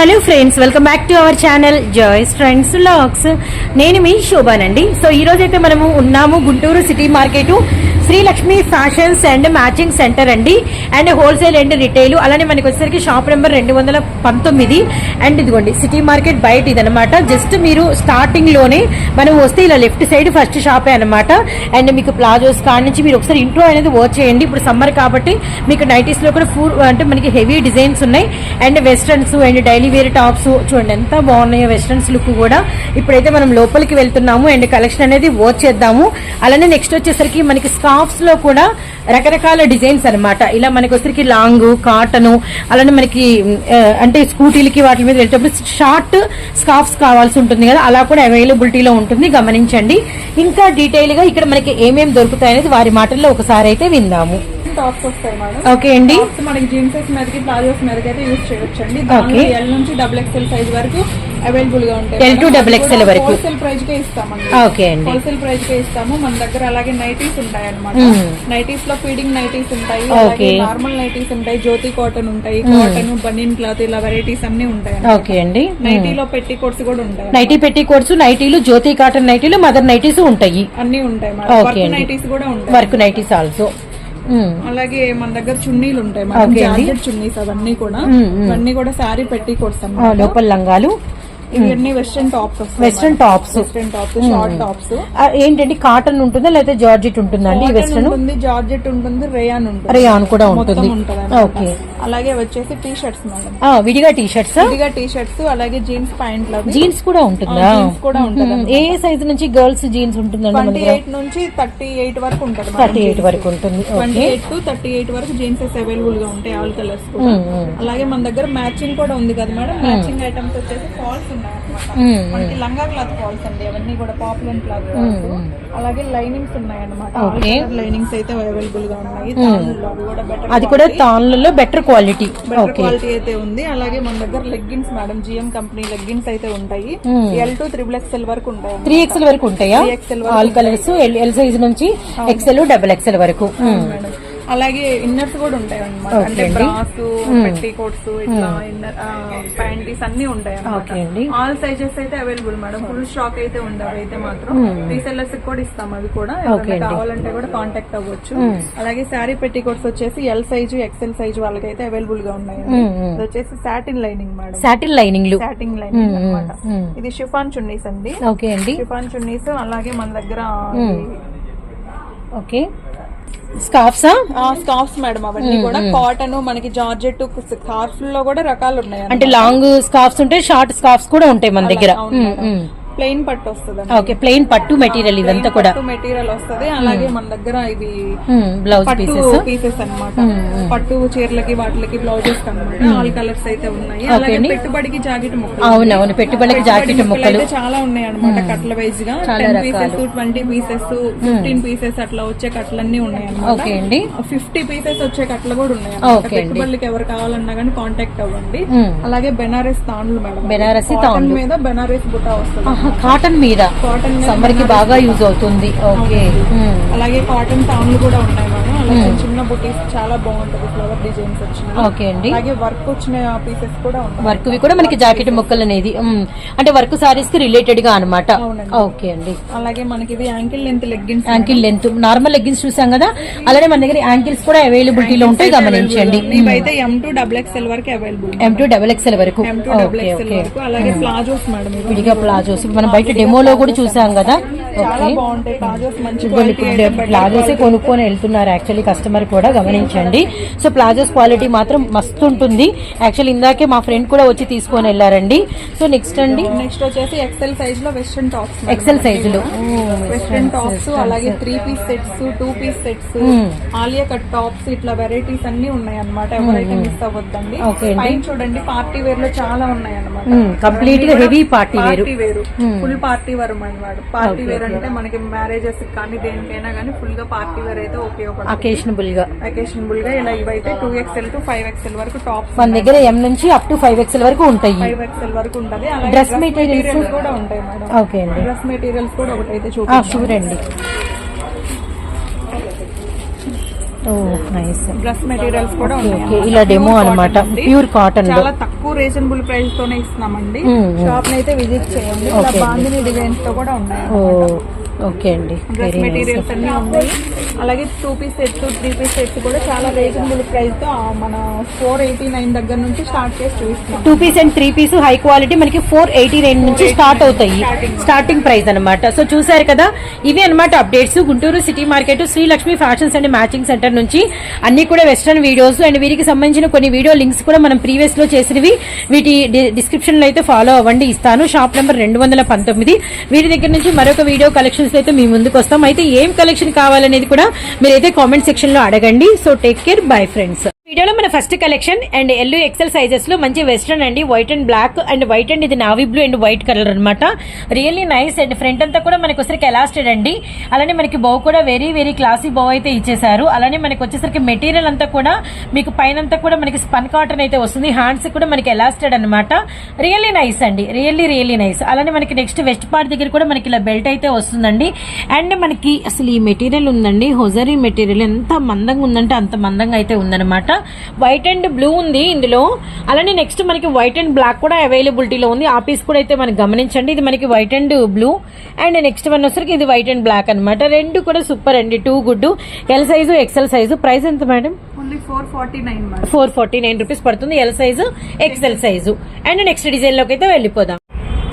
Hello friends welcome back to our channel joys friends lakhs నేను మీ శోభానండి. సో ఈ మనము ఉన్నాము Guntur city market. Srilakshmi fashions and matching centre అండి. And wholesale and retail. అలానే మనకి వచ్చేసరికి షాప్ నెంబర్ రెండు వందల పంతొమ్మిది. అండ్ ఇదిగోండి సిటీ మార్కెట్ బయట ఇదనమాట జస్ట్ మీరు స్టార్టింగ్లోనే మనం వస్తే ఇలా లెఫ్ట్ సైడ్ ఫస్ట్ షాపే అనమాట అండ్ మీకు ప్లాజోస్ కాడ నుంచి మీరు ఒకసారి ఇంట్రో అనేది వర్క్ చేయండి. ఇప్పుడు సమ్మర్ కాబట్టి మీకు నైటీస్లో కూడా ఫుల్ అంటే మనకి హెవీ డిజైన్స్ ఉన్నాయి. And westerns and daily wear tops చూడండి ఎంత బాగున్నాయో వెస్ట్రన్స్ లుక్ కూడా. ఇప్పుడైతే మనం లోపలికి వెళ్తున్నాము. అండ్ కలెక్షన్ అనేది వర్క్ చేద్దాము. అలానే నెక్స్ట్ వచ్చేసరికి మనకి స్కార్ఫ్స్లో కూడా రకరకాల డిజైన్స్ అన్నమాట. ఇలా మనకి వచ్చేసరికి లాంగ్ కాటన్ అలానే మనకి అంటే స్కూటీలకి వాటి మీద వెళ్ళేటప్పుడు షార్ట్ స్కార్ఫ్స్ కావాల్సి ఉంటుంది కదా అలా కూడా అవైలబిలిటీలో ఉంటుంది గమనించండి. ఇంకా డీటెయిల్గా ఇక్కడ మనకి ఏమేమి దొరుకుతాయి అనేది వారి మాటల్లో ఒకసారి అయితే విందాము. టాప్స్ వస్తాయి మేడం. ఓకే అండి. మనకి జీన్సెస్ మీదకి ప్లాజోస్ మీదకి అయితే యూజ్ చేయొచ్చు అండి Okay. ఎల్ నుంచి డబుల్ ఎక్స్ఎల్ సైజ్ వరకు అవైలబుల్గా ఉంటాయి L to double XL వరకు. హోల్సేల్ ప్రైస్ కే ఇస్తామండి. ఓకే అండి. హోల్సేల్ ప్రైస్ కే ఇస్తాము. మన దగ్గర అలాగే నైటీస్ ఉంటాయి అనమాట Hmm. నైటీస్లో ఫీడింగ్ నైటీస్ ఉంటాయి. అలాగే నార్మల్ నైటీస్ ఉంటాయి. జ్యోతి కాటన్ ఉంటాయి. కాటన్ బనియన్ క్లాత్ ఇలా వెరైటీస్ అన్ని ఉంటాయి ఓకే అండి. నైటీలో పెట్టి కోట్స్ కూడా ఉంటాయి నైటీ పెట్టి కోర్సు నైటీలు జ్యోతి కాటన్ నైటీలు మదర్ నైటీస్ ఉంటాయి. అన్ని ఉంటాయి అండి. నైటీస్ కూడా ఉంటాయి. వర్క్ నైటీస్ ఆల్సో అలాగే మన దగ్గర చున్నీలు ఉంటాయి. జార్జెట్ చున్నీస్ అవన్నీ కూడా. మ్మ్. ఇవన్నీ కూడా శారీ పెట్టి కొడతాం లోపల లంగాలు. ఇవన్నీ western tops western tops western tops short tops ఏంటండి కాటన్ ఉంటుందా లేకపోతే జార్జెట్ ఉంటుందండి వెస్ట్రన్ ఉంటుంది జార్జెట్ ఉంటుంది రేయాన్ ఉంటుంది. రేయాన్ కూడా ఉంటుంది. ఉంటుంది ఓకే అలాగే వచ్చేసి టీ షర్ట్స్ మేడం విడిగా టీ షర్ట్స్ ఇదిగా టీ షర్ట్స్ అలాగే జీన్స్ ప్యాంట్లు అవి జీన్స్ కూడా ఉంటుందా? జీన్స్ కూడా ఉంటుంది మ్మ్. ఏ సైజ్ నుంచి గర్ల్స్ జీన్స్ ఉంటుందండి ట్వంటీ ఎయిట్ నుంచి థర్టీ ఎయిట్ వరకు ఉంటుంది థర్టీ ఎయిట్ వరకు ఉంటుంది. Twenty eight to thirty eight వరకు జీన్సెస్ అవైలబుల్గా ఉంటాయి ఆల్ కలర్స్ కూడా. అలాగే మన దగ్గర మ్యాచింగ్ కూడా ఉంది కదా మేడం మ్యాచింగ్ ఐటమ్స్ వచ్చేసి ఫాల్స్ మనకి లంగా క్లాత్ ఫాల్స్ అండి అవన్నీ కూడా పాపులర్ క్లాత్ అలాగే లైనింగ్స్ ఉన్నాయి అన్నమాట Okay. లైనింగ్స్ అయితే అవైలబుల్గా ఉన్నాయి అది కూడా తాన్లలో బెటర్ క్వాలిటీ బెటర్ క్వాలిటీ అయితే ఉంది. అలాగే మన దగ్గర leggings madam GM company leggings అయితే ఉంటాయి. ఎల్ టు త్రిబుల్ ఎక్స్ఎల్ వరకు ఉంటాయి త్రీ ఎక్స్ఎల్ వరకు ఉంటాయా? 3XL all colours L size నుంచి ఎక్స్ఎల్ డబుల్ ఎక్స్ఎల్ వరకు. మేడం అలాగే ఇన్నర్స్ కూడా ఉంటాయి అన్నమాట అంటే బ్రాస్ పెట్టి కోట్స్ ఇట్లా ఇన్నర్ ప్యాంటీస్ అన్ని ఉంటాయి ఓకే అండి. ఆల్ సైజెస్ అయితే అవైలబుల్ మేడం. ఫుల్ స్టాక్ అయితే ఉంది అవి అయితే మాత్రం రీసెల్లర్స్ కూడా ఇస్తాం అవి కూడా. కావాలంటే కూడా కాంటాక్ట్ అవ్వచ్చు. అలాగే శారీ పెట్టి కోట్స్ వచ్చేసి ఎల్ సైజు ఎక్సెల్ సైజు వాళ్ళకైతే అవైలబుల్గా ఉన్నాయి. ఇది వచ్చేసి సాటిన్ లైనింగ్ మేడం. సాటిన్ లైనింగ్లు సాటిన్ లైనింగ్ అన్నమాట. ఇది షిఫాన్ చున్నీస్ అండి. ఓకే అండి. షిఫాన్ చున్నీస్ అలాగే మన దగ్గర ఓకే. స్కార్ఫ్సా స్కార్ఫ్స్ మేడం అవన్నీ కూడా. కాటన్ మనకి జార్జెట్ స్కార్ఫ్లో కూడా రకాలు ఉన్నాయి అంటే లాంగ్ స్కార్ఫ్స్ ఉంటాయి షార్ట్ స్కార్ఫ్స్ కూడా ఉంటాయి మన దగ్గర. ప్లెయిన్ పట్టు వస్తుంది ఓకే ప్లెయిన్ పట్టు మెటీరియల్ ఇదంతా కూడా. పట్టు మెటీరియల్ వస్తది. అలాగే మన దగ్గర ఇవి బ్లౌజ్ పీసెస్ పీసెస్ అన్నమాట. పట్టు చీరలకి వాటికి బ్లౌజెస్ అన్నమాట ఆల్ కలర్స్ అయితే ఉన్నాయి. అలాగే పెట్టుబడికి జాకెట్ ముక్కలు. అవునవును పెట్టుబడికి జాకెట్ ముక్కలు చాలా ఉన్నాయి అనమాట కట్ల వైజ్గా. Ten pieces twenty pieces fifteen pieces అట్లా వచ్చే కట్లన్నీ ఉన్నాయి ఓకే అండి. ఫిఫ్టీ పీసెస్ వచ్చే కట్లు కూడా ఉన్నాయి. పెట్టుబడులకి ఎవరు కావాలన్నా కానీ కాంటాక్ట్ అవ్వండి. అలాగే బెనారస్ తాండ్లు మేడం. బెనారసి మీద బెనారస్ బుట్ట వస్తుంది. కాటన్ మీద కాటన్ సమ్మర్కి బాగా యూజ్ అవుతుంది. Okay hmm. అలాగే కాటన్ తాండ్లు కూడా ఉన్నాయి చిన్న బుటీస్ చాలా బాగుంటది ఫ్లవర్ డిజైన్స్ వచ్చినాయి. ఓకే అండి. అలాగే వర్క్ వచ్చిన పీసెస్ కూడా ఉన్నాయి. వర్క్ కూడా మనకి జాకెట్ ముక్కలు అనేది మ్మ్. అంటే వర్క్ సారీస్కి రిలేటెడ్గా అనమాట. ఓకే అండి. అలాగే మనకి ఇది ankle length leggings ankle length normal leggings చూసాం కదా అలానే మన దగ్గర యాంకిల్స్ కూడా అవైలబిలిటీలో ఉంటాయి గమనించండి. ఇవైతే ఎం టు డబుల్ ఎక్స్ఎల్ వరకు available M to double XL వరకు. అలాగే ప్లాజోస్ మేడం ఇవి విడిగా ప్లాజోస్ మనం బయట డెమోలో కూడా చూసాం కదా. చాలా బాగుంటాయి. ప్లాజోస్ మంచి కొనుక్కొని వెళ్తున్నారు యాక్చువల్లీ కస్టమర్ కూడా గమనించండి. సో ప్లాజోస్ క్వాలిటీ మాత్రం మస్తు ఉంటుంది. యాక్చువల్లీ ఇందాకే మా ఫ్రెండ్ కూడా వచ్చి తీసుకొని వెళ్ళారండి. సో నెక్స్ట్ అండి? నెక్స్ట్ వచ్చేసి ఎక్సెల్ సైజ్లో వెస్ట్రన్ టాప్స్ ఎక్సెల్ సైజులు వెస్ట్రన్ టాప్స్ అలాగే three piece sets two piece sets Alia cut tops ఇట్లా వెరైటీస్ అన్ని ఉన్నాయి అన్నమాట ఎవరైతే మిస్ అవ్వద్దండి. అండి. పైన చూడండి పార్టీ వేర్లో చాలా ఉన్నాయి అన్నమాట కంప్లీట్గా heavy party wear full party wear అన్నమాట పార్టీ వేర్ అంటే మనకి మ్యారేజెస్ కానీ దేనికైనా కానీ ఫుల్గా పార్టీ వేర్ అయితే ఉపయోగపడుతుంది అకేషనబుల్గా అకేషనబుల్గా ఇలా ఇవైతే two XL to five XL వరకు టాప్స్ మన దగ్గర ఎం నుంచి అప్ టు ఫైవ్ ఎక్స్ఎల్ వరకు ఉంటాయి. ఫైవ్ ఎక్స్ఎల్ వరకు ఉంటది. డ్రెస్? మెటీరియల్స్ కూడా ఉంటాయి మేడం ఓకే అండి. డ్రెస్ మెటీరియల్స్ కూడా ఒకటైతే ఆ, చూపి చూడండి. ఓ నైస్ డ్రెస్ మెటీరియల్స్ కూడా ఇలా డెమో అన్నమాట. ప్యూర్ కాటన్లో చాలా రీజనబుల్ ప్రైస్ తోనే ఇస్తున్నామండి. షాప్ అయితే విజిట్ చేయండి ఇలా. బాందిని డిజైన్స్తో కూడా ఉన్నాయి ఓకే అండి. డ్రెస్ వెరీ మెటీరియల్స్ అన్ని ఉన్నాయి. అలాగే two piece sets three piece sets కూడా చాలా రీజనబుల్ ప్రైస్తో మన ఫోర్ ఎయిటీ నైన్ దగ్గర నుంచి స్టార్ట్ చేసి చూపిస్తున్నాం. Two piece and three piece high quality మనకి ఫోర్ ఎయిటీ నైన్ నుంచి స్టార్ట్ అవుతాయి. స్టార్టింగ్ ప్రైస్ అన్నమాట. సో చూసారు కదా ఇవి అన్నమాట updates Guntur city market Srilakshmi fashions and matching centre నుంచి అన్ని కూడా వెస్ట్రన్ వీడియోస్ అండ్ వీరికి సంబంధించిన కొన్ని వీడియో లింక్స్ కూడా మనం ప్రీవియస్లో చేసినవి. వీటి డిస్క్రిప్షన్లో అయితే ఫాలో అవ్వండి. ఇస్తాను. షాప్ నెంబర్ రెండు వందల పంతొమ్మిది. వీటి దగ్గర నుంచి మరొక వీడియో కలెక్షన్స్ అయితే మీ ముందుకు వస్తాం. అయితే ఏం కలెక్షన్ కావాలనేది కూడా మీరైతే కామెంట్ సెక్షన్లో అడగండి. So take care bye friends వీడియోలో మన first collection and yellow XL సైజెస్లో మంచి వెస్ట్రన్ అండి white and black and white and ఇది navy blue and white colour అన్నమాట. రియల్లీ నైస్ అండ్ ఫ్రంట్ అంతా కూడా మనకి వచ్చరికి ఎలాస్టెడ్ అండి. అలానే మనకి బౌ కూడా వెరీ వెరీ క్లాసీ బౌ అయితే ఇచ్చేసారు. అలానే మనకి వచ్చేసరికి మెటీరియల్ అంతా కూడా మీకు పైన అంతా కూడా మనకి స్పన్ కాటన్ అయితే వస్తుంది. హ్యాండ్స్ కూడా మనకి ఎలాస్టెడ్ అన్నమాట. రియల్లీ నైస్ అండి. రియల్లీ రియల్లీ నైస్ అలానే మనకి నెక్స్ట్ వెస్ట్ పార్ట్ దగ్గర కూడా మనకి ఇలా బెల్ట్ అయితే వస్తుందండి. అండ్ మనకి అసలు ఈ మెటీరియల్ ఉందండి. హొజరీ మెటీరియల్ ఎంత మందంగా ఉందంటే అంత మందంగా అయితే ఉందన్నమాట. వైట్ అండ్ బ్లూ ఉంది ఇందులో. అలానే నెక్స్ట్ మనకి వైట్ అండ్ బ్లాక్ కూడా అవైలబిలిటీలో ఉంది. ఆ పీస్ కూడా అయితే మనకి గమనించండి. ఇది మనకి white and blue and next one వచ్చరికి ఇది వైట్ అండ్ బ్లాక్ అన్నమాట. రెండు కూడా సూపర్ అండి. Too good L size XL size price ఎంత madam only four forty nine madam four forty nine rupees పడుతుంది L size XL size and next డిజైన్లోకి అయితే వెళ్ళిపోదాం.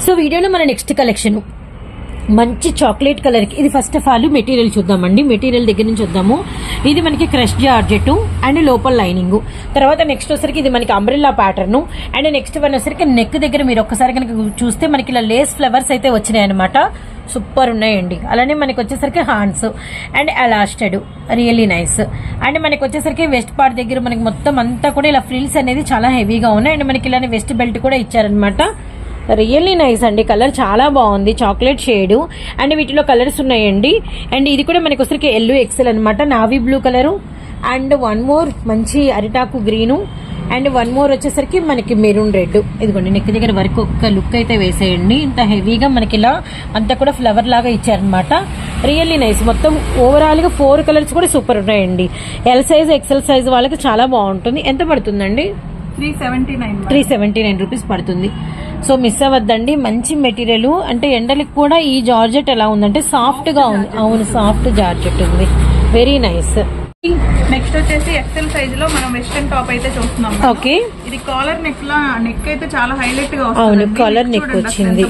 సో వీడియోలో మన నెక్స్ట్ కలెక్షన్ మంచి చాక్లెట్ కలర్కి ఇది ఫస్ట్ ఆఫ్ ఆల్ మెటీరియల్ చూద్దామండి. మెటీరియల్ దగ్గర నుంచి చూద్దాము. ఇది మనకి క్రష్ జార్జెట్ అండ్ లోపల లైనింగ్. తర్వాత నెక్స్ట్ వచ్చరికి ఇది మనకి umbrella pattern and next one వచ్చరికి నెక్ దగ్గర మీరు ఒక్కసారి కనుక చూస్తే మనకి ఇలా లేస్ ఫ్లవర్స్ అయితే వచ్చినాయి అనమాట సూపర్ ఉన్నాయండి. అలానే మనకి వచ్చేసరికి hands and అలాస్టెడ్ really nice and మనకి వచ్చేసరికి వెస్ట్ పార్ట్ దగ్గర మనకి మొత్తం అంతా కూడా ఇలా ఫ్రిల్స్ అనేది చాలా హెవీగా ఉన్నాయి. అండ్ మనకి ఇలానే వెస్ట్ బెల్ట్ కూడా ఇచ్చారనమాట రియల్లీ నైస్ అండి. కలర్ చాలా బాగుంది. Chocolate shade. అండ్ వీటిలో కలర్స్ ఉన్నాయండి. అండ్ ఇది కూడా మనకి వచ్చరికి ఎల్లో ఎక్సెల్ అనమాట navy blue colour. And one more మంచి అరిటాకు గ్రీను. అండ్ వన్ మోర్ వచ్చేసరికి మనకి మెరూన్ రెడ్. ఇదిగోండి నెక్ దగ్గర వరకు ఒక్క లుక్ అయితే వేసేయండి. ఇంత హెవీగా మనకి ఇలా అంతా కూడా ఫ్లవర్ లాగా ఇచ్చారనమాట రియల్లీ నైస్. మొత్తం ఓవరాల్గా ఫోర్ కలర్స్ కూడా సూపర్ ఉన్నాయండి. ఎల్ సైజ్ ఎక్సెల్ సైజ్ వాళ్ళకి చాలా బాగుంటుంది. ఎంత పడుతుందండి? Three seventy nine. Three seventy nine rupees పడుతుంది. సో మిస్ అవ్వద్దండి. మంచి మెటీరియల్. అంటే ఎండలకు కూడా ఈ జార్జెట్ ఎలా ఉందంటే సాఫ్ట్గా ఉంది. అవును సాఫ్ట్ జార్జెట్ ఉంది. వెరీ నైస్ నెక్స్ట్ వచ్చేసి ఎక్సెల్ సైజ్లో మనం వెస్టర్న్ టాప్ అయితే చూస్తున్నాం. ఓకే ఇది కాలర్ నెక్ లా నెక్ అయితే చాలా హైలైట్గా వస్తుంది. అవును, collar neck వచ్చింది.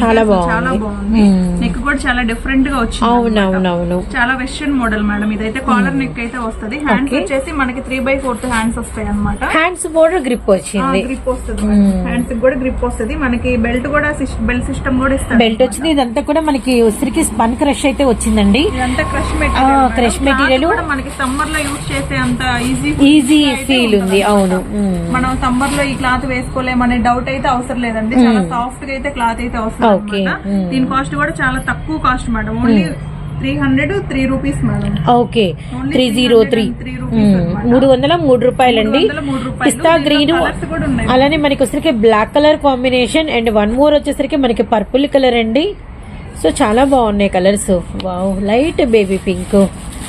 చాలా బాగుంది. చాలా బాగుంది. నెక్ కూడా చాలా డిఫరెంట్గా వచ్చింది అవును అన్నమాట. అవును అవును చాలా వెస్టర్న్ మోడల్ మేడం ఇదైతే కాలర్ నెక్ అయితే వస్తుంది. హ్యాండ్స్. వచ్చేసి మనకి త్రీ బై ఫోర్త్ హ్యాండ్స్ వస్తాయి అనమాట హ్యాండ్స్ బోర్డర్ గ్రిప్ వచ్చింది. గ్రిప్ వస్తుంది హ్యాండ్స్ కూడా గ్రిప్ వస్తుంది. మనకి బెల్ట్ కూడా బెల్ట్ సిస్టమ్ కూడా ఇస్తారు. బెల్ట్ వచ్చింది. ఇదంతా కూడా మనకి ఉసిరికి స్పన్ క్రష్ అయితే వచ్చిందండి. ఇదంతా క్రష్ మెటీరియల్ crush material. కూడా మనకి సమ్మర్లో యూజ్ చేసే అంత ఈజీ ఈజీ ఫీల్ ఉంది అవును. మనం సమ్మర్లో ఈ క్లాత్ వేసుకోలేమనే డౌట్ అయితే అవసరం లేదండి చాలా సాఫ్ట్గా అయితే క్లాత్ అయితే. అన్నమాట. Hmm. దీని కాస్ట్ కూడా చాలా తక్కువ cost madam only three hundred three rupees madam okay three zero three 303 rupees అన్నమాట. మూడు వందల మూడు రూపాయలండి. పిస్తా గ్రీన్. అలానే మనకి వచ్చేసరికి black colour combination and one more వచ్చేసరికి మనకి పర్పుల్ కలర్ అండి సో చాలా బాగున్నాయి colours wow light baby pink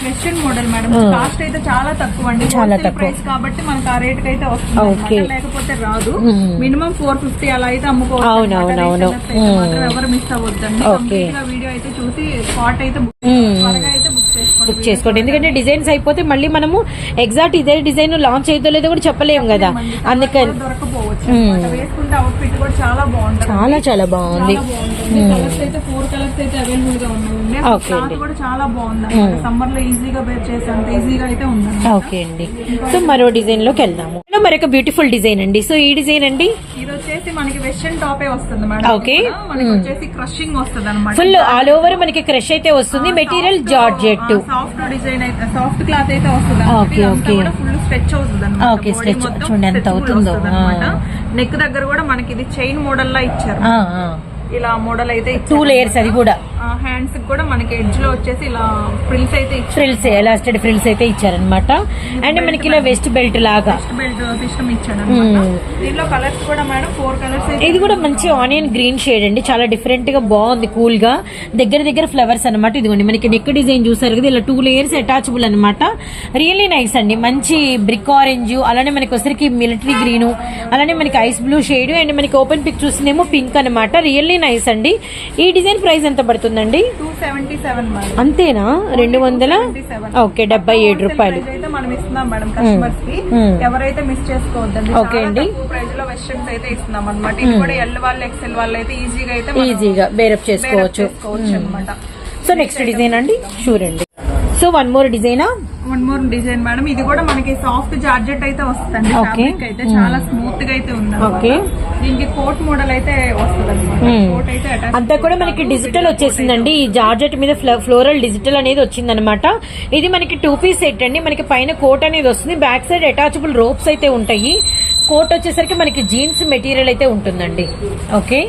western model madam cost అయితే చాలా తక్కువ అండి. చాలా తక్కువ. ప్రైస్ కాబట్టి మనకి ఆ రేట్ అయితే వస్తుంది. లేకపోతే రాదు. మినిమం ఫోర్ ఫిఫ్టీ అలా అయితే అమ్ముకోవచ్చు. అయితే Hmm. ఎవరు మిస్ అవ్వద్దండి. వీడియో అయితే చూసి స్పాట్ అయితే book- Hmm. త్వరగా అయితే బుక్ చేసుకోండి. బుక్ చేసుకోండి. ఎందుకంటే డిజైన్స్ అయిపోతే మళ్ళీ మనము ఎగ్జాక్ట్ ఇదే డిజైన్ లాంచ్ అవుతుందో లేదో కూడా చెప్పలేము కదా. అందుకని. Hmm. కూడా చాలా బాగుంటుంది. చాలా చాలా బాగుంది. క్లాత్. కూడా చాలా బాగుంది సమ్మర్లో ఈజీగా బేర్ చేసేంత ఈజీగా అయితే ఓకే అండి సో మరో డిజైన్లోకి వెళ్దాము మరొక బ్యూటిఫుల్ డిజైన్ అండి. సో ఈ డిజైన్ అండి? ఇది వచ్చేసి మనకి వెస్టర్న్ టాపే వస్తుంది మేడం. మనకి వచ్చేసి క్రషింగ్ వస్తుంది ఫుల్ ఆల్ ఓవర్ మనకి క్రష్ అయితే వస్తుంది. మెటీరియల్ జార్జెట్ సాఫ్ట్ డిజైన్ అయితే సాఫ్ట్ క్లాత్ అయితే వస్తుంది Okay, okay. ఫుల్ స్ట్రెచ్ అవుతుంది. చూడండి ఎంత అవుతుందో. నెక్ దగ్గర కూడా మనకి ఇది చైన్ మోడల్ లా ఇచ్చారు. ఇలా మోడల్ అయితే టూ లేయర్స్ అది కూడా. హ్యాండ్స్ కూడా మనకి ఎడ్జ్లో వచ్చేసి ఇలా ఫ్రిల్స్ అయితే ఫ్రిల్స్ ఎలాస్టెడ్ ఫ్రిల్స్ అయితే ఇచ్చారనమాట అండ్ మనకి ఇలా వెస్ట్ బెల్ట్ లాగా. బెల్ట్ సిస్టమ్ ఇచ్చాడు దీంట్లో కలర్స్ కూడా మేడం ఫోర్ కలర్స్ ఇది కూడా మంచి ఆనియన్ గ్రీన్ షేడ్ అండి. చాలా డిఫరెంట్గా బాగుంది కూల్గా. దగ్గర దగ్గర ఫ్లవర్స్ అనమాట ఇదిగోండి. మనకి నెక్ డిజైన్ చూసారు కదా ఇలా టూ లేయర్స్ అటాచబుల్ అనమాట రియల్లీ నైస్ అండి. మంచి బ్రిక్ ఆరెంజ్ అలానే మనకి వచ్చరికి మిలిటరీ గ్రీన్ అలానే మనకి ఐస్ బ్లూ షేడ్ అండ్ మనకి ఓపెన్ పిక్ చూస్తేనేమో పింక్ అనమాట రియల్లీ నైస్ అండి. ఈ డిజైన్ ప్రైస్ ఎంత పడుతుందండి అంతేనా? రెండు వందల? ఓకే డెబ్బై ఏడు రూపాయలు. మనం ఇస్తున్నాం మేడం కస్టమర్స్కి ఎవరైతే మిస్ చేసుకోవద్దండి ఓకే అండి. ప్రైస్లో వెస్టర్న్స్ అయితే ఇస్తున్నాం అనమాట ఇది కూడా ఎల్ వాళ్ళు ఎక్సెల్ వాళ్ళు అయితే ఈజీగా అయితే ఈజీగా బేరప్ చేసుకోవచ్చు. సో నెక్స్ట్ డిజైన్ అండి? చూడండి. సో వన్ మోర్ డిజైనా వన్ మోర్ డిజైన్ మేడం ఇది కూడా మనకి సాఫ్ట్ జార్జెట్ అయితే వస్తుంది. ఫ్యాబ్రిక్ అయితే చాలా స్మూత్గా అయితే ఉంది Okay. దీనికి కోట్ మోడల్ అయితే వస్తుంది అనమాట Hmm. కోట్ అయితే అంతా కూడా మనకి డిజిటల్ వచ్చేసిందండి. ఈ జార్జెట్ మీద ఫ్ల- ఫ్లోరల్ డిజిటల్ అనేది వచ్చిందనమాట ఇది మనకి టూ పీస్ సెట్ అండి. మనకి పైన కోట్ అనేది వస్తుంది. బ్యాక్ సైడ్ అటాచబుల్ రోప్స్ అయితే ఉంటాయి. కోట్ వచ్చేసరికి మనకి జీన్స్ మెటీరియల్ అయితే ఉంటుందండి. ఓకే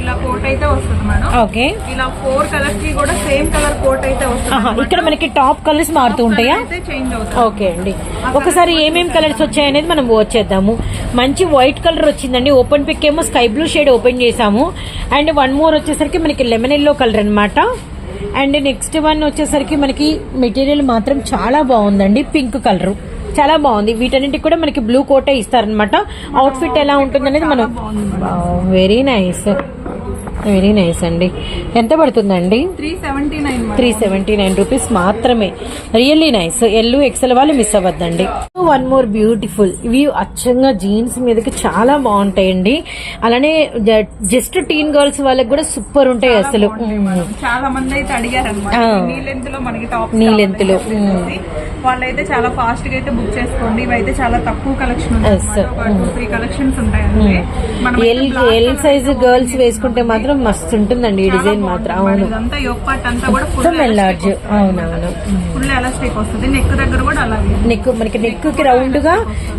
ఇలా కోట్ అయితే వస్తుంది మేడం. ఓకే. ఇలా ఫోర్ కలర్స్కి కూడా సేమ్ కలర్ కోట్ అయితే వస్తుంది ఇక్కడ మనకి టాప్ కలర్స్ మారుతూ ఉంటాయా? ఓకే అండి. ఒకసారి ఏమేం కలర్స్ వచ్చాయనేది మనం వచ్చేద్దాము. మంచి వైట్ కలర్ వచ్చిందండి. ఓపెన్ పిక్ ఏమో స్కై బ్లూ షేడ్ ఓపెన్ చేసాము అండ్ వన్ మోర్ వచ్చేసరికి మనకి లెమన్ ఎల్లో కలర్ అన్నమాట. అండ్ నెక్స్ట్ వన్ వచ్చేసరికి మనకి మెటీరియల్ మాత్రం చాలా బాగుందండి. పింక్ కలర్ చాలా బాగుంది. వీటన్నిటికి కూడా మనకి బ్లూ కోటే ఇస్తారనమాట అవుట్ఫిట్ ఎలా ఉంటుందనేది మనం వెరీ నైస్ వెరీ నైస్ అండి. ఎంత పడుతుందండి? Three seventy nine three seventy nine rupees మాత్రమే. రియల్లీ నైస్ ఎల్లు ఎక్సెల్ వాళ్ళు మిస్ అవ్వద్దండి. వన్ మోర్ బ్యూటిఫుల్ ఇవి అచ్చంగా జీన్స్ మీదకి చాలా బాగుంటాయండి. అలానే జస్ట్ టీన్ గర్ల్స్ వాళ్ళకి కూడా సూపర్ ఉంటాయి అసలు. చాలా మంది అయితే అడిగారు. నీ లెంత్లో వాళ్ళైతే చాలా ఫాస్ట్గా అయితే బుక్ చేసుకోండి. ఇవైతే చాలా తక్కువ కలెక్షన్ త్రీ కలెక్షన్స్ ఉంటాయండి. ఎల్ ఎల్ సైజ్ గర్ల్స్ వేసుకుంటే మాత్రం మస్తు ఉంటుందండి ఈ డిజైన్ మాత్రం. అవును. ఇదంతా అంతా కూడా అవునవును. ఫుల్ ఎలాస్టిక్ వస్తుంది. నెక్ దగ్గర కూడా అలాగే. నెక్ మనకి నెక్కి రౌండ్గా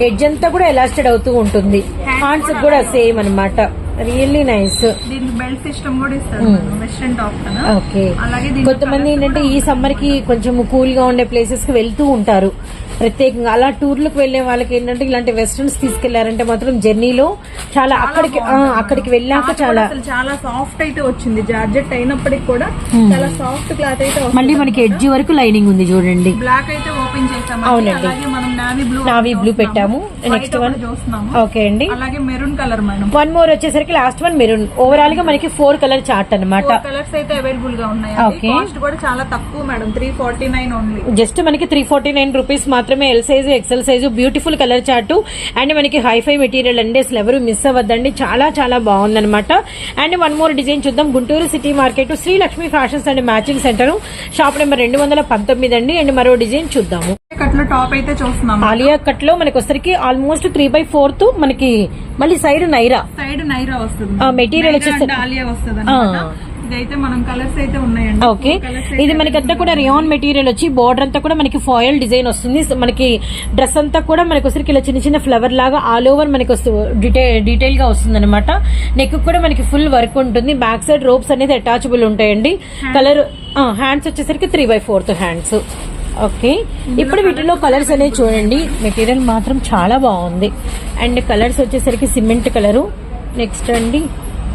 ఎడ్జ్ అంతా కూడా ఎలాస్టెడ్ అవుతూ ఉంటుంది. హ్యాండ్స్ కూడా సేమ్ అన్నమాట. రియల్లీ నైస్ దీనికి బెల్ట్ సిస్టమ్ కూడా ఇస్తారు వెస్ట్రన్ టాప్ కదా. ఓకే అలాగే కొంతమంది ఏంటంటే ఈ సమ్మర్కి కొంచెం కూల్గా ఉండే ప్లేసెస్కి వెళ్తూ ఉంటారు. ప్రత్యేకంగా. అలా టూర్లకు వెళ్ళే వాళ్ళకి ఏంటంటే ఇలాంటి వెస్టర్న్స్ తీసుకెళ్ళారంటే మాత్రం జర్నీలో చాలా అక్కడికి అక్కడికి వెళ్ళాక చాలా చాలా సాఫ్ట్ అయితే వచ్చింది. జార్జెట్ అయినప్పటికి కూడా చాలా సాఫ్ట్ క్లాత్ అయితే మళ్ళీ మనకి ఎడ్జ్ వరకు లైనింగ్ ఉంది చూడండి. బ్లాక్ అయితే ఓపెన్ చేసాము అవునండి. అలాగే మనం నావీ బ్లూ నావీ బ్లూ పెట్టాము. నెక్స్ట్ వన్ చూస్తున్నాము. ఓకే అండి. అలాగే maroon colour madam. One more వచ్చేసరికి లాస్ట్ వన్ మెరూన్ ఓవరాల్గా మనకి ఫోర్ కలర్ చార్ట్ అన్నమాట. కలర్స్ అయితే అవైలబుల్గా ఉన్నాయి. కాస్ట్ కూడా చాలా తక్కువ madam. Three forty nine only just మనకి త్రీ ఫార్టీ నైన్ రూపీస్ మాత్రమే L size XL size beautiful colour chart and మనకి హైఫై మెటీరియల్ అండి అసలు ఎవరు మిస్ అవ్వద్దండి. చాలా చాలా బాగుందన్నమాట. అండ్ వన్ మోర్ డిజైన్ చూద్దాం. Guntur city market Shri Lakshmi fashions and matching centre shop number రెండు వందల పంతొమ్మిది అండి. అండ్ మరో డిజైన్ చూద్దాము కట్లో టాప్ అయితే చూస్తున్నాము ఆలియా కట్లో మనకి వచ్చరికి ఆల్మోస్ట్ త్రీ బై ఫోర్త్ మనకి మళ్ళీ సైడ్ నైరా. సైడ్ నైరా వస్తుంది. నైరా వచ్చేసి- ఆలియా వస్తుంది ఆ. ఇదైతే మనం కలర్స్ అయితే ఉన్నాయండి. ఓకే. ఇది మనకంతా కూడా రియాన్ మెటీరియల్ వచ్చి బార్డర్ అంతా కూడా మనకి ఫాయిల్ డిజైన్ వస్తుంది. మనకి డ్రెస్ అంతా కూడా మనకి వచ్చరికి ఇలా చిన్న చిన్న ఫ్లవర్ లాగా ఆల్ ఓవర్ మనకి డీటెయిల్గా వస్తుంది అనమాట నెక్ కూడా మనకి ఫుల్ వర్క్ ఉంటుంది. బ్యాక్ సైడ్ రోప్స్ అనేది అటాచబుల్ ఉంటాయండి. కలర్ హ్యాండ్స్ వచ్చేసరికి three by fourth hands okay ఇప్పుడు వీటిలో కలర్స్ అనేవి చూడండి. మెటీరియల్ మాత్రం చాలా బాగుంది. అండ్ కలర్స్ వచ్చేసరికి సిమెంట్ కలరు నెక్స్ట్ అండి.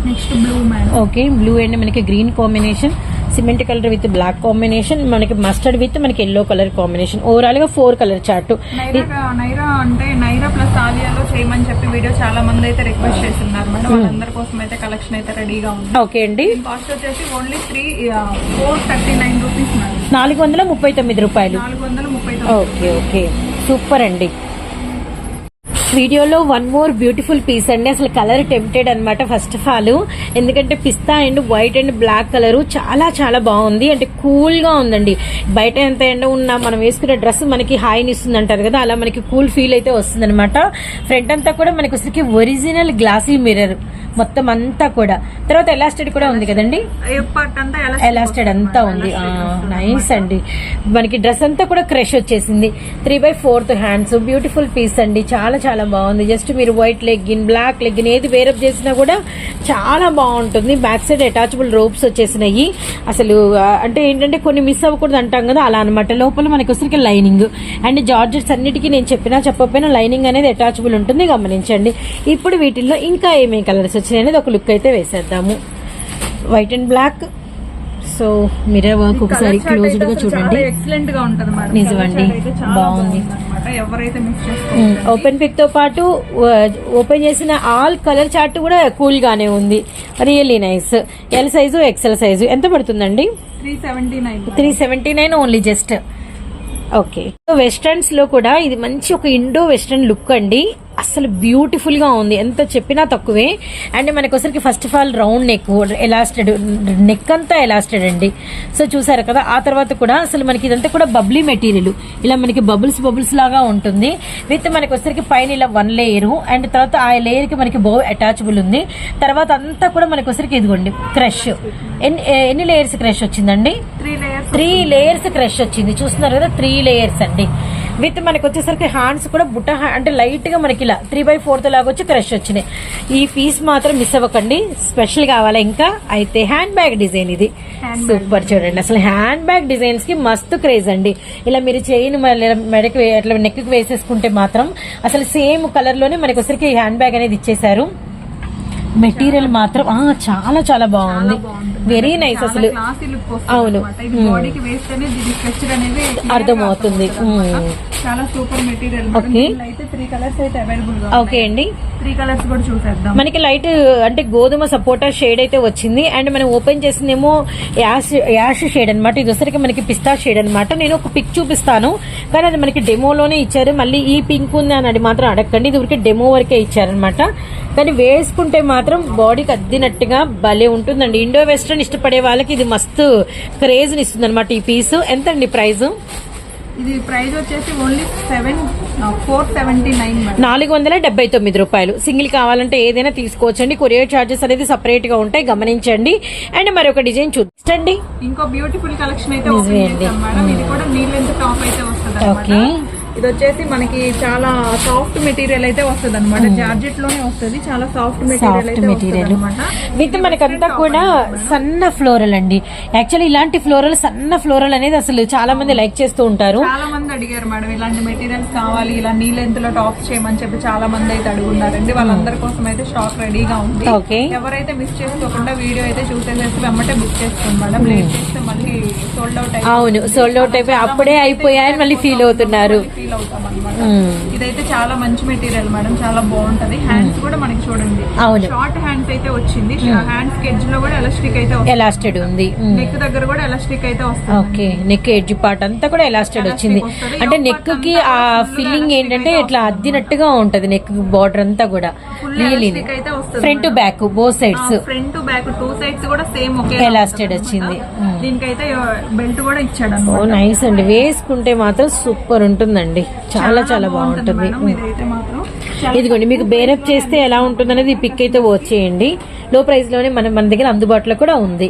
Next blue okay blue and. మనకి green combination cement colour with black combination మనకి మస్టర్డ్ విత్ మనకి ఎల్లో కలర్ కాంబినేషన్ ఓవరాల్గా four colour chart Naira Naira అంటే ఆలియాలో చేయమని చెప్పి వీడియో చాలా మంది అయితే రిక్వెస్ట్ చేస్తున్నారు మేడం. వాళ్ళందరి కోసం అయితే కలెక్షన్ అయితే రెడీగా ఉంది. ఓకే అండి. కాస్ట్ వచ్చేసి only three four thirty nine rupees madam. నాలుగు వందల ముప్పై తొమ్మిది రూపాయలు. నాలుగు వందల ముప్పై తొమ్మిది. ఓకే ఓకే సూపర్ అండి. వీడియోలో వన్ మోర్ బ్యూటిఫుల్ పీస్ అండి. అసలు కలర్ టెంప్టెడ్ అన్నమాట ఫస్ట్ ఆఫ్ ఆల్ ఎందుకంటే పిస్తా and white and black colour చాలా చాలా బాగుంది. అంటే కూల్గా ఉందండి. బయట ఎంత ఎండ ఉన్నా మనం వేసుకునే డ్రెస్ మనకి హాయిని ఇస్తుంది అంటారు కదా. అలా మనకి కూల్ ఫీల్ అయితే వస్తుంది అనమాట ఫ్రంట్ అంతా కూడా మనకి వచ్చరికి ఒరిజినల్ గ్లాసీ మిర్రర్ మొత్తం అంతా కూడా. తర్వాత ఎలాస్టెడ్ కూడా ఉంది కదండి. ఎలాస్టెడ్ అంతా ఉంది. నైస్ అండి. మనకి డ్రెస్ అంతా కూడా క్రష్ వచ్చేసింది. Three by fourth hands beautiful piece అండి. చాలా చాలా బాగుంది. జస్ట్ మీరు వైట్ లెగ్గిన్ బ్లాక్ లెగ్గిన్ ఏది వేరప్ చేసినా కూడా చాలా బాగుంటుంది. బ్యాక్ సైడ్ అటాచబుల్ రోప్స్ వచ్చేసినాయి. అసలు అంటే ఏంటంటే కొన్ని మిస్ అవ్వకూడదు అంటాం కదా అలా అనమాట లోపల మనకి వచ్చరికి లైనింగ్ అండ్ జార్జెట్స్ అన్నిటికీ నేను చెప్పినా చెప్పకపోయినా లైనింగ్ అనేది అటాచబుల్ ఉంటుంది. గమనించండి. ఇప్పుడు వీటిల్లో ఇంకా ఏమేమి కలర్స్ వచ్చినాయి అనేది ఒక లుక్ అయితే వేసేద్దాము. White and black so mirror work ఒకసారి క్లోజ్డ్గా చూడండి. ఎక్సలెంట్గా ఉంటది మేడం నిజమండి. బాగుంది. ఓపెన్ పిక్తో పాటు ఓపెన్ చేసిన ఆల్ కలర్ చార్ట్ కూడా కూల్ గానే ఉంది. Really nice L size XL size ఎంత పడుతుందండి? Three seventy nine three seventy nine only just okay వెస్టర్న్స్లో కూడా ఇది మంచి ఒక ఇండో వెస్టర్న్ లుక్ అండి. అసలు బ్యూటిఫుల్గా ఉంది. ఎంత చెప్పినా తక్కువే. అండ్ మనకి వచ్చరికి first of all round neck elastic neck అంతా ఎలాస్టెడ్ అండి. సో చూసారు కదా ఆ తర్వాత కూడా అసలు మనకి ఇదంతా కూడా బబ్లీ మెటీరియల్ ఇలా మనకి బబుల్స్ బబుల్స్ లాగా ఉంటుంది. విత్ మనకి వచ్చరికి పైన ఇలా వన్ లేయర్ అండ్ తర్వాత ఆ లేయర్కి మనకి బౌ అటాచబుల్ ఉంది. తర్వాత అంతా కూడా మనకి వచ్చరికి ఇదిగోండి క్రష్ ఎన్ని ఎన్ని లేయర్స్ క్రష్ వచ్చిందండి? త్రీ లేయర్స్ క్రష్ వచ్చింది. చూస్తున్నారు కదా త్రీ లేయర్స్ అండి. విత్ మనకి వచ్చేసరికి హ్యాండ్స్ కూడా బుట్ట అంటే లైట్గా మనకి ఇలా త్రీ బై ఫోర్త్ లాగా వచ్చి క్రష్ వచ్చినాయి. ఈ పీస్ మాత్రం మిస్ అవ్వకండి. స్పెషల్ కావాలా ఇంకా? అయితే హ్యాండ్ బ్యాగ్ డిజైన్ ఇది సూపర్ చూడండి. అసలు హ్యాండ్ బ్యాగ్ డిజైన్స్కి మస్తు క్రేజ్ అండి. ఇలా మీరు చైన్ మెడకి అట్లా నెక్కి వేసేసుకుంటే మాత్రం అసలు సేమ్ కలర్లోనే మనకి వచ్చరికి హ్యాండ్ బ్యాగ్ అనేది ఇచ్చేసారు మెటీరియల్ మాత్రం చాలా చాలా బాగుంది. వెరీ నైస్ అసలు అవును. గా అర్థమవుతుంది. మ్మ్. చాలా సూపర్ మెటీరియల్ Okay. అయితే త్రీ కలర్స్ అయితే అవైలబుల్గా ఓకే అండి త్రీ కలర్స్ కూడా చూసేద్దాం. మనకి లైట్ అంటే గోధుమ సపోటా షేడ్ అయితే వచ్చింది. అండ్ మనం ఓపెన్ చేసిందేమో యాష్ యాష్ షేడ్ అనమాట ఇది వచ్చరికి మనకి పిస్తా షేడ్ అనమాట నేను ఒక పిక్ చూపిస్తాను. కానీ అది మనకి డెమోలోనే ఇచ్చారు. మళ్ళీ ఈ పింక్ ఉంది అని అది మాత్రం అడగండి ఇది ఊరికి డెమో వరకే ఇచ్చారనమాట కానీ వేసుకుంటే మాత్రం బాడీకి అద్దినట్టుగా భలే ఉంటుందండి. ఇండో వెస్ట్రన్ ఇష్టపడే వాళ్ళకి ఇది మస్తు క్రేజ్ని ఇస్తుంది అనమాట ఈ పీస్. ఎంత అండి ప్రైస్ ఇది ప్రైస్ వచ్చేసి only seven four seventy nine నాలుగు వందల డెబ్బై తొమ్మిది రూపాయలు. సింగిల్ కావాలంటే ఏదైనా తీసుకోవచ్చండి. కొరియర్ చార్జెస్ అనేది సపరేట్గా ఉంటాయి. గమనించండి. అండ్ మరొక డిజైన్ చూడండి ఇంకో బ్యూటిఫుల్ కలెక్షన్ అయితే మేడం. ఇది కూడా టాప్ అయితే వస్తుంది ఓకే. ఇది వచ్చేసి మనకి చాలా సాఫ్ట్ మెటీరియల్ అయితే వస్తుంది అనమాట జార్జెట్లోనే వస్తుంది. చాలా soft material soft material with మనకంతా కూడా సన్న ఫ్లోరల్ అండి. యాక్చువల్లీ ఇలాంటి ఫ్లోరల్ సన్న ఫ్లోరల్ అనేది అసలు చాలా మంది లైక్ చేస్తూ ఉంటారు. చాలా మంది అడిగారు మేడం ఇలాంటి మెటీరియల్స్ కావాలి ఇలా నీ లెంత్లో టాప్స్ చేయమని చెప్పి చాలా మంది అయితే అడుగున్నారండి. వాళ్ళందరి కోసం అయితే స్టాక్ రెడీగా ఉంది. ఓకే. ఎవరైతే మిస్ చేసుకోకుండా వీడియో అయితే చూసేసేసి వెమ్మటే బుక్ చేసుకోండి మేడం. లేట్ చేస్తే మళ్ళీ సోల్డ్ అవుట్ అవును సోల్డ్ అవుట్ అయిపోయి అప్పుడే అయిపోయాయని మళ్ళీ ఫీల్ అవుతున్నారు. ఫీల్ అవుతాం అనమాట. ఇదైతే చాలా మంచి మెటీరియల్ మేడం చాలా బాగుంటది. హ్యాండ్స్ కూడా మనకి చూడండి. షార్ట్ హ్యాండ్స్ అయితే వచ్చింది. హ్యాండ్స్ ఎడ్జ్లో కూడా ఎలాస్టిక్ అయితే ఎలాస్టెడ్ ఉంది. నెక్ దగ్గర కూడా ఎలాస్టిక్ అయితే వస్తుంది. ఓకే. నెక్ ఎడ్జ్ పార్ట్ అంతా కూడా ఎలాస్టెడ్ వచ్చింది. అంటే నెక్కి ఆ ఫిల్లింగ్ ఏంటంటే ఇట్లా అద్దినట్టుగా ఉంటది నెక్ బార్డర్ అంతా కూడా. Front back both sides front back two sides కూడా సేమ్ ఒకే Elastic వచ్చింది. దీనికైతే బెల్ట్ కూడా ఇచ్చాడు నైస్ అండి. వేసుకుంటే మాత్రం సూపర్ ఉంటుందండి. చాలా చాలా బాగుంటుంది ఇదిగోండి మీకు బేరప్ చేస్తే ఎలా ఉంటుంది అనేది ఈ పిక్ అయితే వచ్చేయండి లో ప్రైస్లోనే మన మన దగ్గర అందుబాటులో కూడా ఉంది.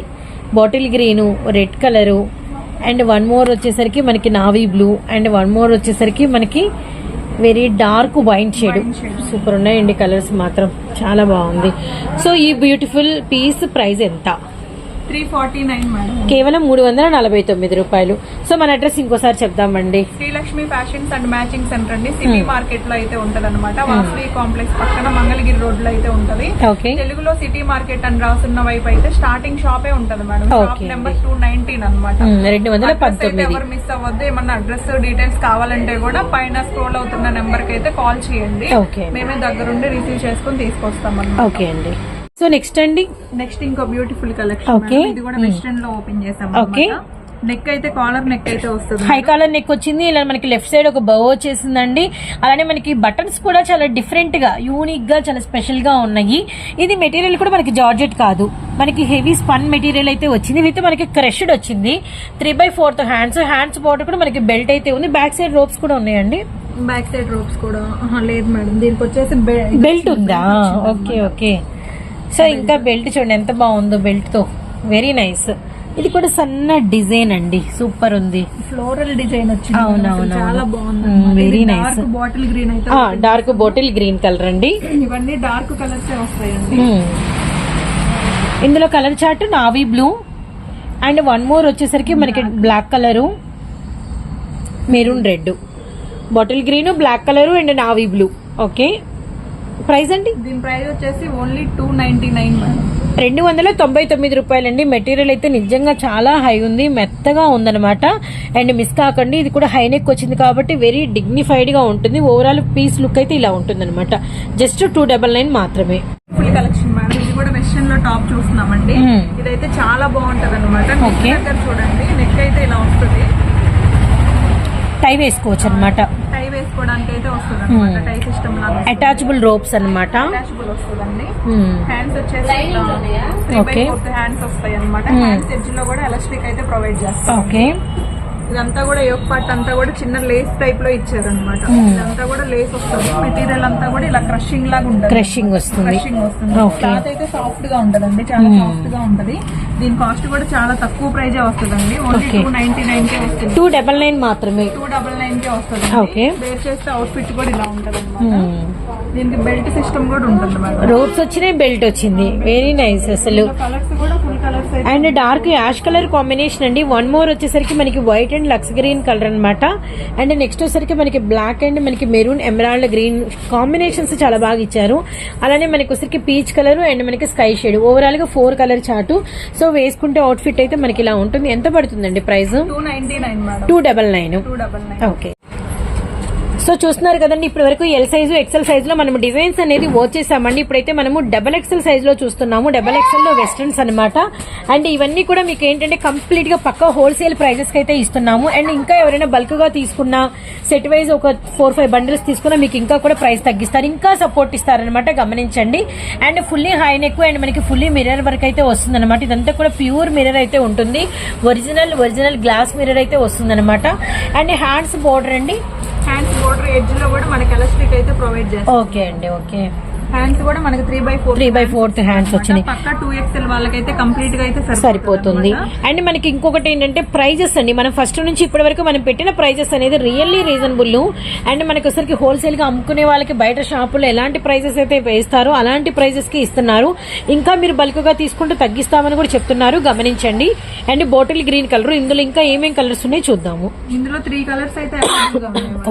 Bottle green red colour and one more వచ్చేసరికి మనకి navy blue and one more వచ్చేసరికి మనకి very dark wine shade super ఉన్నాయండి కలర్స్ మాత్రం. చాలా బాగుంది. సో ఈ బ్యూటిఫుల్ పీస్ ప్రైస్ ఎంత? Three forty nine madam. కేవలం మూడు వందల నలభై తొమ్మిది రూపాయలు. సో మన అడ్రస్ ఇంకోసారి చెప్దామండి. Srilakshmi fashions and matching centre అండి. సిటీ మార్కెట్లో అయితే ఉంటది అనమాట వాసవి కాంప్లెక్స్ పక్కన మంగళగిరి రోడ్లో అయితే ఉంటది. తెలుగులో సిటీ మార్కెట్ అని రాసున్న వైపు అయితే స్టార్టింగ్ షాపే ఉంటది madam. Shop number two nineteen అనమాట ఉమ్, రెండు వందల పంతొమ్మిది. ఎవరు మిస్ అవ్వద్దు. ఏమన్నా అడ్రస్ డీటెయిల్స్ కావాలంటే కూడా పైన స్క్రోల్ అవుతున్న నెంబర్కి అయితే కాల్ చేయండి. ఓకే. మేమే దగ్గరుండి రిసీవ్ చేసుకుని తీసుకొస్తాం ఓకే అండి. సో నెక్స్ట్ అండి? నెక్స్ట్ ఇంకో బ్యూటిఫుల్ కలెక్షన్. ఇది కూడా వెస్టర్న్లో ఓపెన్ చేసాం Okay. నెక్ అయితే కాలర్ నెక్ అయితే వస్తుంది. హై కాలర్ నెక్ వచ్చింది. ఇలా మనకి లెఫ్ట్ సైడ్ ఒక బౌ వచ్చేసిందండి. అలానే మనకి బటన్స్ కూడా చాలా డిఫరెంట్గా యూనిక్గా చాలా స్పెషల్గా ఉన్నాయి. ఇది మెటీరియల్ కూడా మనకి జార్జెట్ కాదు. మనకి హెవీ స్పన్ మెటీరియల్ అయితే వచ్చింది. విత్ మనకి క్రష్డ్ వచ్చింది. Three by fourth hands hands border కూడా మనకి బెల్ట్ అయితే ఉంది. బ్యాక్ సైడ్ రోప్స్ కూడా ఉన్నాయండి. బ్యాక్ సైడ్ రోప్స్ కూడా. లేదు మేడం దీనికి వచ్చేసి బెల్ట్ ఉందా? ఓకే ఓకే సో ఇంకా బెల్ట్ చూడండి ఎంత బాగుందో బెల్ట్తో వెరీ నైస్ ఇది కూడా సన్న డిజైన్ అండి. సూపర్ ఉంది. ఫ్లోరల్ డిజైన్ వచ్చింది. అవునవును. చాలా బాగుంది. very nice. బాటిల్ గ్రీన్ అయితే డార్క్ బాటిల్ గ్రీన్ కలర్ అండి. ఇవన్నీ డార్క్ కలర్స్ వస్తాయండి. ఇందులో colour chart navy blue and one more వచ్చేసరికి మనకి black colour maroon red bottle green black colour and navy blue okay price అండి దీని ప్రైస్ వచ్చేసి ఓన్లీ టూ నైన్టీ నైన్ రెండు వందల తొంభై తొమ్మిది రూపాయలండి. మెటీరియల్ అయితే నిజంగా చాలా హై ఉంది మెత్తగా ఉందన్నమాట. అండ్ మిస్ కాకండి ఇది కూడా హై నెక్ వచ్చింది కాబట్టి వెరీ డిగ్నిఫైడ్గా ఉంటుంది. ఓవరాల్ పీస్ లుక్ అయితే ఇలా ఉంటుంది అనమాట జస్ట్ టూ డబల్ నైన్ మాత్రమే. Full collection madam. ఇది కూడా వెస్టర్న్లో టాప్ చూస్తున్నామండి. మ్మ్. ఇదైతే చాలా బాగుంటది అనమాట చూడండి. నెక్ అయితే ఇలా వస్తుంది. టై వేసుకోవచ్చు అనమాట టై వేసుకోవడానికి అయితే వస్తుంది అనమాట మ్మ్. టై సిస్టమ్ లాగా అటాచబుల్ రోప్స్ అనమాట అటాచబుల్ వస్తుందండి. Hmm. హ్యాండ్స్ వచ్చేసి Okay. హ్యాండ్స్ వస్తాయి అనమాట Hmm. హ్యాండ్స్ ఎడ్జ్లో కూడా ఎలాస్టిక్ అయితే ప్రొవైడ్ చేస్తాం. ఓకే ఇదంతా కూడా యోగ్ పార్ట్ అంతా కూడా చిన్న లేస్ టైప్లో ఇచ్చారనమాట Hmm. ఇదంతా కూడా లేస్ వస్తుంది. మెటీరియల్ అంతా కూడా ఇలా క్రషింగ్ లాగా ఉంటుంది. క్రషింగ్ వస్తుంది. క్రషింగ్ వస్తుంది. క్లాత్ అయితే సాఫ్ట్గా ఉంటదండి. చాలా Hmm. సాఫ్ట్గా ఉంటది. దీని కాస్ట్ కూడా చాలా తక్కువ ప్రైజే వస్తుందండి. Only Okay. Two ninety nine కే వస్తుంది. టూ డబల్ నైన్ మాత్రమే. టూ డబల్ నైన్ కే వస్తుంది. Okay. వేర్ చేస్తే అవుట్ ఫిట్ కూడా ఇలా ఉంటది Hmm. దీనికి బెల్ట్ సిస్టమ్ కూడా ఉంటుంది రోప్స్ వచ్చినాయి బెల్ట్ వచ్చింది. వెరీ నైస్ అసలు. కలర్స్ కూడా and dark ash colour combination అండి. వన్ మోర్ వచ్చేసరికి మనకి white and Lux green colour అన్నమాట. అండ్ నెక్స్ట్ వచ్చేసరికి మనకి బ్లాక్ అండ్ మనకి మెరూన్ ఎమరాల్డ్ గ్రీన్ కాంబినేషన్స్ చాలా బాగా ఇచ్చారు. అలానే మనకి వచ్చేసరికి పీచ్ కలర్ అండ్ మనకి స్కై షేడ్. ఓవరాల్గా ఫోర్ కలర్ చాటు. సో వేసుకుంటే అవుట్ ఫిట్ అయితే మనకి ఇలా ఉంటుంది. ఎంత పడుతుందండి price? Two double nine. Okay. So చూస్తున్నారు కదండి ఇప్పటి వరకు ఎల్ సైజు ఎక్సెల్ సైజులో మనం డిజైన్స్ అనేది వచ్చేసామండి ఇప్పుడైతే మనము డబల్ ఎక్సెల్ సైజులో చూస్తున్నాము. డబల్ ఎక్సెల్లో లో అనమాట అండ్ ఇవన్నీ కూడా మీకు ఏంటంటే కంప్లీట్గా పక్క హోల్సేల్ ప్రైజెస్కి అయితే ఇస్తున్నాము. అండ్ ఇంకా ఎవరైనా బల్క్గా తీసుకున్న తీసుకున్నా సెట్ వైజ్ ఒక ఫోర్ ఫైవ్ బండిల్స్ తీసుకున్నా మీకు ఇంకా కూడా ప్రైస్ తగ్గిస్తారు. ఇంకా సపోర్ట్ ఇస్తారనమాట గమనించండి. And fully high neck and మనకి ఫుల్లీ మిర్రర్ వర్క్ అయితే వస్తుందన్నమాట. ఇదంతా కూడా ప్యూర్ మిర్రర్ అయితే ఉంటుంది. ఒరిజినల్ ఒరిజినల్ గ్లాస్ మిర్రర్ అయితే వస్తుందనమాట అండ్ హ్యాండ్స్ బోర్డర్ అండి. బోర్డర్ ఎడ్జ్లో కూడా మనకి ఎలాస్టిక్ అయితే ప్రొవైడ్ చేస్తాం ఓకే అండి ఓకే. హ్యాండ్స్ కూడా మనకి three by four three by fourth hands వచ్చినాయి. పక్క టూ ఎక్స్ఎల్ వాళ్ళకైతే కంప్లీట్గా అయితే సరిపోతుంది. అండ్ మనకి ఇంకొకటి ఏంటంటే ప్రైజెస్ అండి. మనం ఫస్ట్ నుంచి ఇప్పటి వరకు మనం పెట్టిన ప్రైజెస్ అనేది రియల్లీ రీజనబుల్. అండ్ మనకి ఒకసారికి హోల్సేల్గా అమ్ముకునే వాళ్ళకి బయట షాపులో ఎలాంటి ప్రైజెస్ అయితే వేస్తారో అలాంటి ప్రైజెస్కి ఇస్తున్నారు. ఇంకా మీరు బల్క్గా తీసుకుంటే తగ్గిస్తామని కూడా చెప్తున్నారు. గమనించండి. అండ్ బాటిల్ గ్రీన్ కలర్ ఇందులో ఇంకా ఏమేం కలర్స్ ఉన్నాయో చూద్దాము. ఇందులో త్రీ కలర్స్ అయితే.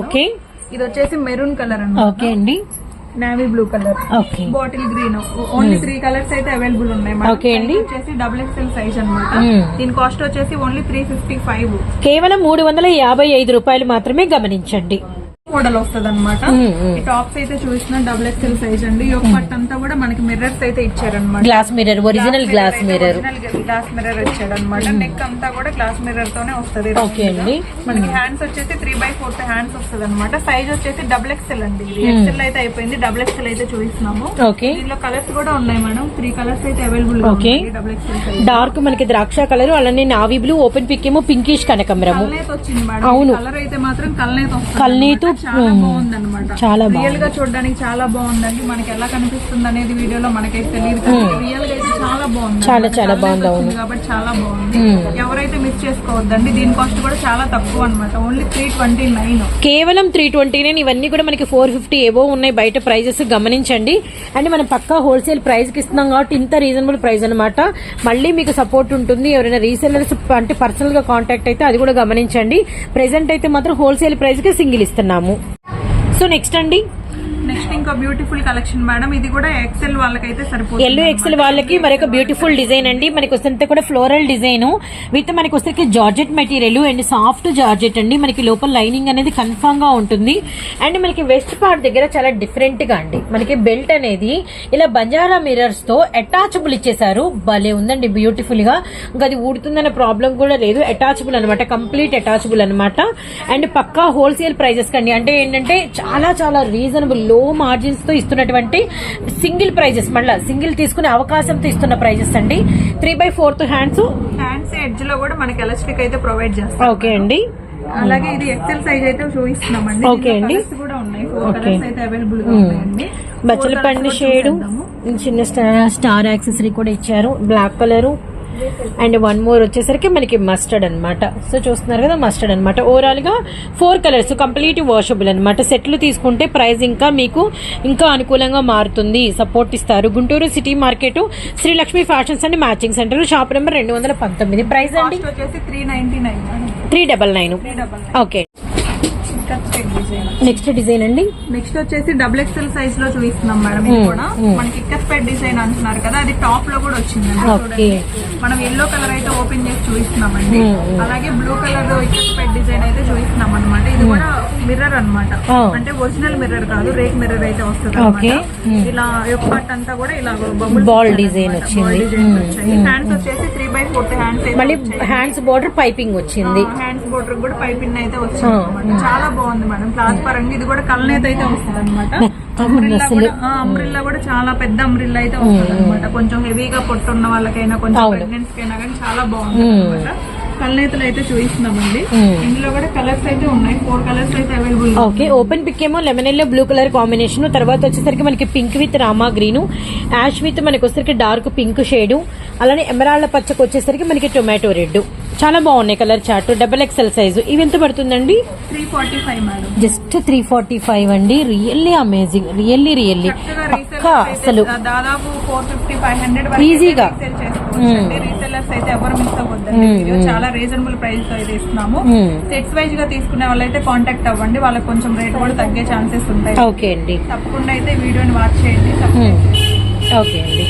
ఓకే ఇది వచ్చేసి మెరూన్ కలర్ ఓకే అన్నమాట అండి. Navy blue colour okay. Bottle green only three colours అయితే అవైలబుల్ ఉన్నాయి. Okay అండి. వచ్చేసి డబుల్ ఎక్స్ఎల్ సైజ్ అనమాట. దీని కాస్ట్ వచ్చేసి ఓన్లీ త్రీ ఫిఫ్టీ ఫైవ్ కేవలం మూడు వందల యాభై ఐదు రూపాయలు మాత్రమే గమనించండి. మోడల్ వస్తుంది అనమాట. ఈ టాప్స్ అయితే చూసిన డబుల్ ఎక్స్ఎల్ సైజ్ అండి. ఈ పట్టు అంతా కూడా మనకి మిర్రర్స్ అయితే ఇచ్చారనమాట glass mirror original glass mirror glass mirror ఇచ్చాడు అనమాట నెక్ అంతా కూడా గ్లాస్ మిర్రర్ తోనే వస్తుంది ఓకే మనకి హ్యాండ్స్ వచ్చేసి త్రీ బై ఫోర్త్ హ్యాండ్స్ వస్తుంది అనమాట సైజ్ వచ్చేసి డబుల్ ఎక్స్ఎల్ అండి ఇది. ఎక్స్ఎల్ అయితే అయిపోయింది డబుల్ ఎక్స్ఎల్ అయితే చూపిస్తున్నాము. ఓకే దీనిలో కలర్స్ కూడా ఉన్నాయి మేడం. త్రీ కలర్స్ అయితే available Okay. Double XL dark మనకి ద్రాక్ష కలర్ అలానే నావీ బ్లూ ఓపెన్ పిక్ ఏమో పింకిష్ కనకమరము. మేడం. అవును. కలర్ అయితే మాత్రం కల్నేత్ కల్నేతు. చాలా మ్మ్. బాగుంది అనమాట చాలా రియల్గా చూడడానికి చాలా బాగుందండి. మనకి ఎలా కనిపిస్తుంది అనేది వీడియోలో మనకైతే తెలియదు. కానీ రియల్గా అయితే చాలా బాగుంది చాలా. చాలా బాగుంది, అవును. కాబట్టి చాలా బాగుంది. ఎవరైతే మిస్ చేసుకోవద్దండి దీని కాస్ట్ కూడా చాలా తక్కువ అనమాట ఓన్లీ త్రీ ట్వంటీ నైన్ కేవలం త్రీ ట్వంటీ నైన్ ఇవన్నీ కూడా మనకి ఫోర్ ఫిఫ్టీ ఏవో ఉన్నాయి. బయట ప్రైజెస్ గమనించండి. అండ్ మనం పక్కా హోల్సేల్ ప్రైస్కి ఇస్తున్నాం కాబట్టి ఇంత రీజనబుల్ ప్రైస్ అనమాట మళ్ళీ మీకు సపోర్ట్ ఉంటుంది. ఎవరైనా రీసెల్లర్స్ అంటే పర్సనల్గా కాంటాక్ట్ అయితే అది కూడా గమనించండి. ప్రెసెంట్ అయితే మాత్రం హోల్సేల్ ప్రైస్కి సింగిల్ ఇస్తున్నాము. సో నెక్స్ట్ అండి. నెక్స్ట్ ఇంకా బ్యూటిఫుల్ కలెక్షన్ మేడం ఇది కూడా ఎక్సెల్ వాళ్ళకైతే సరిపోతుంది ఎల్లో ఎక్సెల్ వాళ్ళకి మరొక బ్యూటిఫుల్ డిజైన్ అండి. మనకి వస్తే కూడా ఫ్లోరల్ డిజైన్ విత్ మనకి వస్తే georgette material and soft georgette అండి. మనకి లోపల లైనింగ్ అనేది కన్ఫామ్గా ఉంటుంది. అండ్ మనకి వెస్ట్ పార్ట్ దగ్గర చాలా డిఫరెంట్గా అండి. మనకి బెల్ట్ అనేది ఇలా బంజారా మిరర్స్తో అటాచబుల్ ఇచ్చేసారు భలే ఉందండి బ్యూటిఫుల్గా. ఇంకా అది ఊడుతుందన్న ప్రాబ్లం కూడా లేదు. అటాచబుల్ అనమాట కంప్లీట్ అటాచబుల్ అనమాట అండ్ పక్కా హోల్సేల్ ప్రైజెస్ కండి. అంటే ఏంటంటే చాలా చాలా రీజనబుల్ లో మార్జిన్స్తో ఇస్తున్నటువంటి సింగిల్ ప్రైజెస్ మళ్ళీ సింగిల్ తీసుకునే అవకాశంతో ఇస్తున్న ప్రైజెస్ అండి. Three by fourth hands hands ఎడ్జ్లో కూడా మనకి ఎలాస్టిక్ అయితే ప్రొవైడ్ చేస్తాం ఓకే అండి. అలాగే ఇది ఎక్సెల్ సైజ్ అయితే చూపిస్తున్నామండి Okay దీంట్లో అండి. colours కూడా ఉన్నాయి. ఉన్నాయి ఫోర్ Okay. కలర్స్ అయితే అవైలబుల్గా ఉన్నాయండి. బచ్చల Four పండు colours కూడా షేడు. చిన్న స్టార్ యాక్సెసరీ కూడా ఇచ్చారు. Black colour and one more వచ్చేసరికి మనకి మస్టర్డ్ అన్నమాట. సో చూస్తున్నారు కదా మస్టర్డ్ అనమాట ఓవరాల్గా ఫోర్ కలర్స్ కంప్లీట్ వాషబుల్ అనమాట సెట్లు తీసుకుంటే ప్రైస్ ఇంకా మీకు ఇంకా అనుకూలంగా మారుతుంది. సపోర్ట్ ఇస్తారు. Guntur city market Shri Lakshmi fashions and matching centre shop number రెండు వందల పంతొమ్మిది. ప్రైస్ అండి? Three ninety nine three double nine okay next design అండి? నెక్స్ట్ వచ్చేసి డబుల్ ఎక్స్ఎల్ సైజ్లో చూపిస్తున్నాం మేడం ఇది Hmm, కూడా. hmm. మనకి ఇక్కస్పెట్ డిజైన్ అంటున్నారు కదా అది టాప్లో కూడా వచ్చింది. మనం ఎల్లో కలర్ అయితే ఓపెన్ చేసి చూపిస్తున్నామండి. Hmm. అలాగే బ్లూ కలర్ ఇక్కస్పెట్ డిజైన్ అయితే చూపిస్తున్నాం అనమాట ఇది కూడా మిర్రర్ అన్నమాట. Oh. అంటే ఒరిజినల్ మిర్రర్ కాదు రేక్ మిర్రర్ అయితే వస్తుంది. ఇలా యొక్క పార్ట్ అంతా కూడా ఇలా Ball design వచ్చింది. హ్యాండ్స్ వచ్చేసి త్రీ బై ఫోర్త్ హ్యాండ్స్ మళ్ళీ హ్యాండ్స్ బోర్డర్ పైపింగ్ వచ్చింది. హ్యాండ్స్ బోర్డర్ కూడా పైపిన్ అయితే వచ్చింది. చాలా బాగుంది మేడం. క్లాత్ పరంగా ఇది కూడా కల్నేత అయితే వస్తుంది అనమాట అసలు. అంబ్రిల్లా కూడా చాలా పెద్ద అంబ్రిల్లా అయితే వస్తుంది అనమాట కొంచెం హెవీగా పొట్టున్న వాళ్ళకైనా కొంచెం. ప్రెగ్నెన్సీ కైనా కానీ చాలా బాగుంది. అనమాట కల్నేతలు అయితే చూపిస్తున్నామండి. ఇందులో కూడా కలర్స్ అయితే ఉన్నాయి. ఫోర్ కలర్స్ అయితే అవైలబుల్ ఓకే ఓపెన్ పిక్ ఏమో lemon yellow blue colour combination తర్వాత వచ్చేసరికి మనకి pink with Rama green ash with మనకి వచ్చేసరికి డార్క్ పింక్ షేడ్ అలానే ఎమరాళ్ళ పచ్చకు వచ్చేసరికి మనకి టొమాటో రెడ్ చాలా బాగున్నాయి colour chart double XL size ఇవి ఎంత పడుతుందండి? Three forty five just three forty five అండి. రియల్లీ అమేజింగ్ రియల్లీ రియల్లీ పక్కా అసలు. దాదాపు four fifty five hundred resellers అయితే ఎవరు మిస్ అవ్వద్దండి. Hmm, video hmm. చాలా రీజనబుల్ ప్రైస్తో అయితే ఇస్తున్నాము. Hmm. సెట్స్ వైజ్గా తీసుకునే వాళ్ళైతే కాంటాక్ట్ అవ్వండి. వాళ్ళకి కొంచెం రేట్ కూడా తగ్గే ఛాన్సెస్ ఉంటాయి. ఓకే అండి. తప్పకుండా అయితే వీడియోని వాచ్ Hmm. చేయండి. ఓకే అండి.